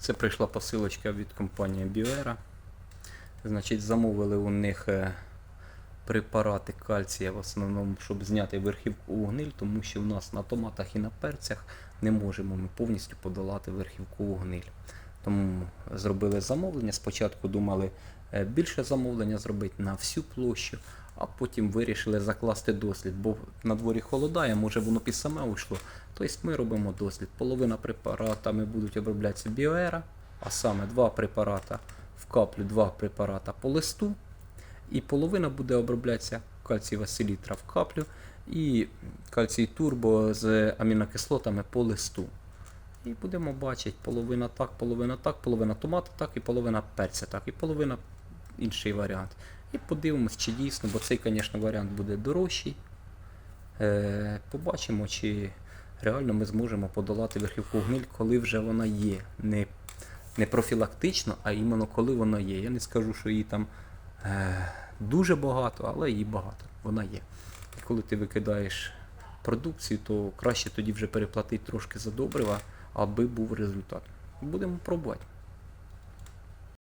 Це прийшла посилочка від компанії Біера. Значить, замовили у них е, препарати кальція в основному, щоб зняти верхівку гниль, тому що в нас на томатах і на перцях не можемо ми повністю подолати верхівку гниль. Тому зробили замовлення. Спочатку думали е, більше замовлення зробити на всю площу, а потім вирішили закласти дослід, бо на дворі холодає, може воно під саме уйшло. Тобто ми робимо дослід. Половина препаратами будуть оброблятися біоера, а саме два препарата в каплю, два препарата по листу, і половина буде оброблятися кальцієва селітра в каплю і кальцій турбо з амінокислотами по листу. І будемо бачити, половина так, половина так, половина томата так, і половина перця так, і половина інший варіант. І подивимось, чи дійсно, бо цей, звісно, варіант буде дорожчий. Е, побачимо, чи реально ми зможемо подолати верхівку гниль, коли вже вона є. Не, не профілактично, а іменно коли вона є. Я не скажу, що її там е, дуже багато, але її багато. Вона є. І коли ти викидаєш продукцію, то краще тоді вже переплатити трошки за добрива, аби був результат. Будемо пробувати.